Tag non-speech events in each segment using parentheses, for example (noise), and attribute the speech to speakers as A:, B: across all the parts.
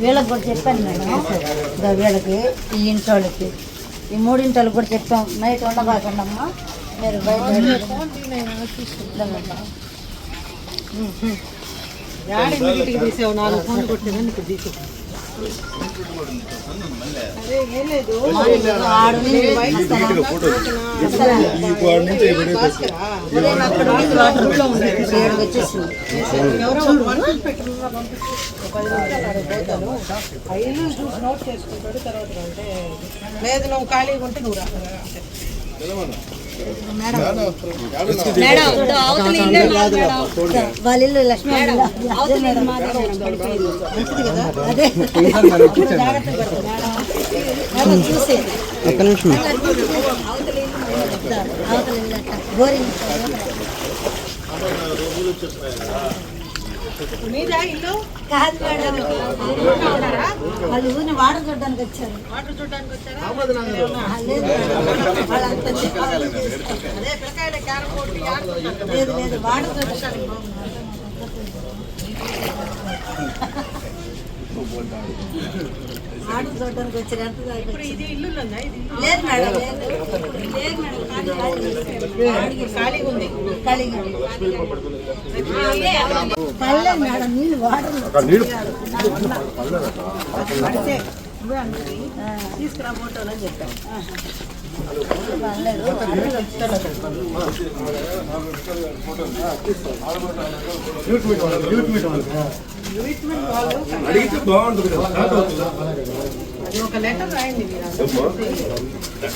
A: వీళ్ళకి కూడా చెప్పాను మేడం వీళ్ళకి ఈ ఇంటి వాళ్ళకి ఈ మూడింటి వాళ్ళకి కూడా చెప్పాం. నైట్ ఉండబాకండి అమ్మా మీరు బయట
B: తీసావు నాలుగు తీసు
A: అక్కడ ఉంది వచ్చేసింది.
B: లేదు నువ్వు ఖాళీగా ఉంటే నువ్వు రా. అంతే.
A: వాళ్ళ ఇల్లు లక్ష్మీ
C: ఒక్క నిమిషం.
A: అవతల కాదు మేడం. వాళ్ళు ఊరిని వాటర్ చూడడానికి వచ్చారు.
B: వాటర్ చూడడానికి వచ్చారా?
A: లేదు లేదు వాటర్ చూడడానికి (laughs) వాటర్
B: తీసుకురా ఫోటోలు అని చెప్పాను
D: అడిగితే బాగుంటుంది కదా స్టార్ట్ అవుతుందా
B: అది ఒక లెటర్ రాయండి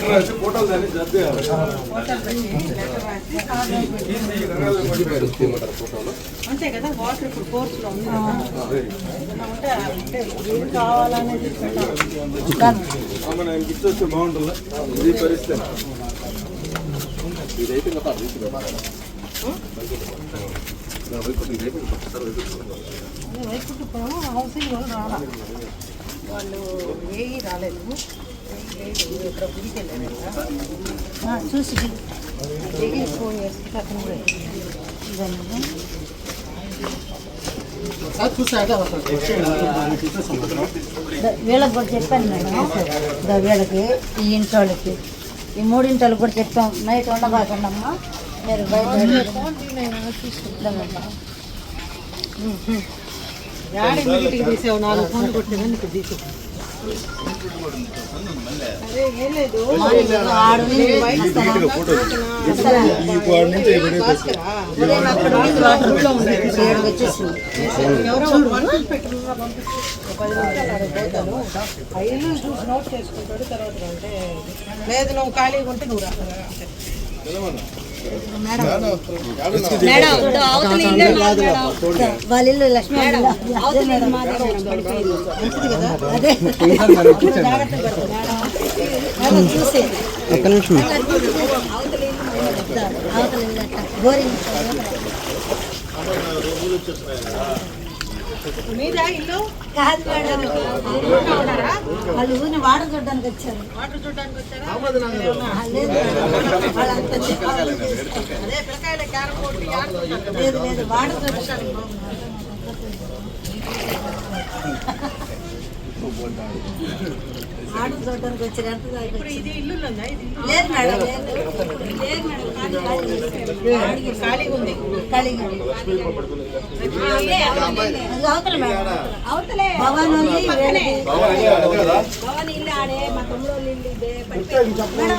D: రాసి ఫోటోలు దాన్ని.
B: అంతే కదా వాటర్ ఇప్పుడు ఉంది. ఏదైనా ఉంటే అంటే ఏం కావాలనేది
D: ఆయనకి ఇచ్చొస్తే బాగుంటుందా? ఇది పరిస్థితి.
B: అదే వైకుంఠపురం హౌసింగ్ వాళ్ళు రాలా. వాళ్ళు ఏఈ రాలేదు. ఇక్కడ గుడికి వెళ్ళారు
A: చూసి
B: ఏఈ ఫోన్ చేసి అతను కూడా
A: వీళ్ళకి కూడా చెప్పాను మేడం వీళ్ళకి ఈ ఇంటి వాళ్ళకి ఈ మూడింటి వాళ్ళకి కూడా చెప్పాం నైట్ ఉండబాకండి అమ్మా మీరు బయట
B: లేదు నువ్వు ఖాళీగా ఉంటే నువ్వు రా.
A: వాళ్ళ ఇల్లు లక్ష్మీ చూసేది
C: ఒక్క నిమిషం
B: మీద ఇల్లు?
A: కాదు మేడం.
B: ఉన్నారా
A: వాళ్ళు ఊరిని వాటర్ చూడడానికి వచ్చారు.
B: వాటర్ చూడడానికి వచ్చారా?
A: ఆ, లేదు మేడం. వాళ్ళంతా చెప్పాలి.
B: అదే పిల్లకాయల క్యారం బోర్డు ఆడుతున్నారు
A: లేదు లేదు వాటర్ చూడడానికి వాటర్ చూడడానికి
B: ఉందా ఇది ఇల్లు
A: లేదు మేడం లేదు మేడం ఖాళీ ఖాళీ
B: ఖాళీగా ఉంది.
A: ఖాళీగా అది అవతల మేడం అవతలే. భవన్.
E: భవన్ ఇల్లు ఆడే మా తమ్ముడు ఇల్లు ఇదే.
A: మేడం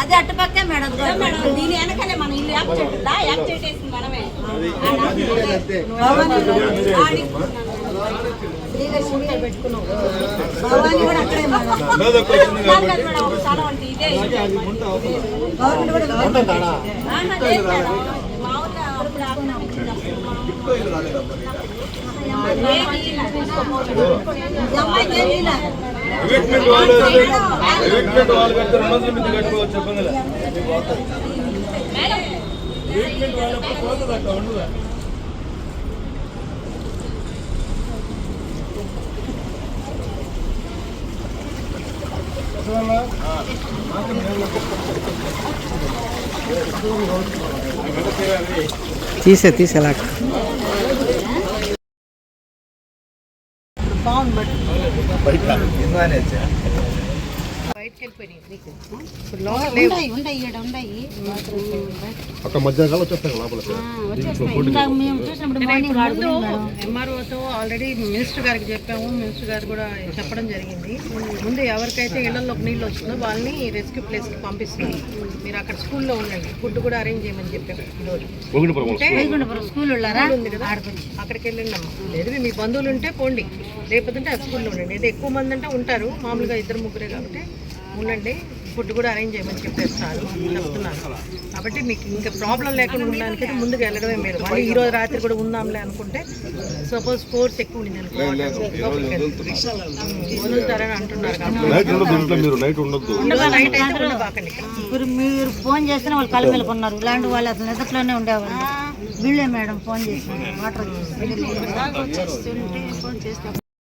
A: అది అటు పక్కే మేడం
E: మేడం, దీని వెనకాలే మన ఇల్లు? యాప్ చెట్టు వేసింది మనమే.
A: భవానీ కూడా అక్కడే
E: ఇదే.
A: గవర్నమెంట్ కూడా.
E: మామూలుగా.
D: ఎవిక్మెంట్ వాళ్ళు ఎవిక్మెంట్ వాళ్ళు కడితే రెండు వందల మంది కట్టుకోవచ్చు చెప్పండి ఎవిక్మెంట్ వాళ్ళప్పుడు పోతుంది అక్కడ ఉండదా?
C: తీసే తీసేలాగా
F: అక్కడ మధ్యాహ్నం వచ్చేస్తాయి లోపల.
B: ఎంఆర్ఓతో ఆల్రెడీ మినిస్టర్ గారికి చెప్పాము. మినిస్టర్ గారు కూడా చెప్పడం జరిగింది. ముందు ఎవరికైతే ఇళ్ళలోకి నీళ్ళు వచ్చిందో వాళ్ళని రెస్క్యూ ప్లేస్కి పంపిస్తున్నారు మీరు అక్కడ స్కూల్లో ఉండండి. ఫుడ్ కూడా అరేంజ్ చేయమని చెప్పాము ఈరోజు. అంటే
A: వైకుంఠపురం స్కూల్ వాళ్ళారా
B: ఉంది కదా? అక్కడికి వెళ్ళండి అమ్మ. లేదు మీ బంధువులు ఉంటే పోండి. లేకపోతే ఆ స్కూల్లో ఉండండి. అయితే ఎక్కువ మంది అంటే ఉంటారు. మామూలుగా ఇద్దరు ముగ్గురే కాబట్టి ఉండండి. ఫుడ్ కూడా అరేంజ్ చేయమని చెప్పేస్తారు చెప్తున్నారు. కాబట్టి మీకు ఇంకా ప్రాబ్లం లేకుండా ఉండడానికైతే ముందుకు వెళ్ళడమే మీరు మళ్ళీ ఈ రోజు రాత్రి కూడా ఉందాంలే అనుకుంటే సపోజ్ ఫోర్స్ ఎక్కువ ఉండింది అనుకో లోపలికి వెళ్ళి. వదులుతారని అంటున్నారు కాబట్టి. ఈరోజు.
A: ఇప్పుడు మీరు ఫోన్ చేస్తే వాళ్ళు కళ్ళ మీద కొన్నారు ఇలాంటి వాళ్ళు అసలు నిద్రలోనే ఉండేవాళ్ళు. వీళ్ళే మేడం ఫోన్ చేసి వాటర్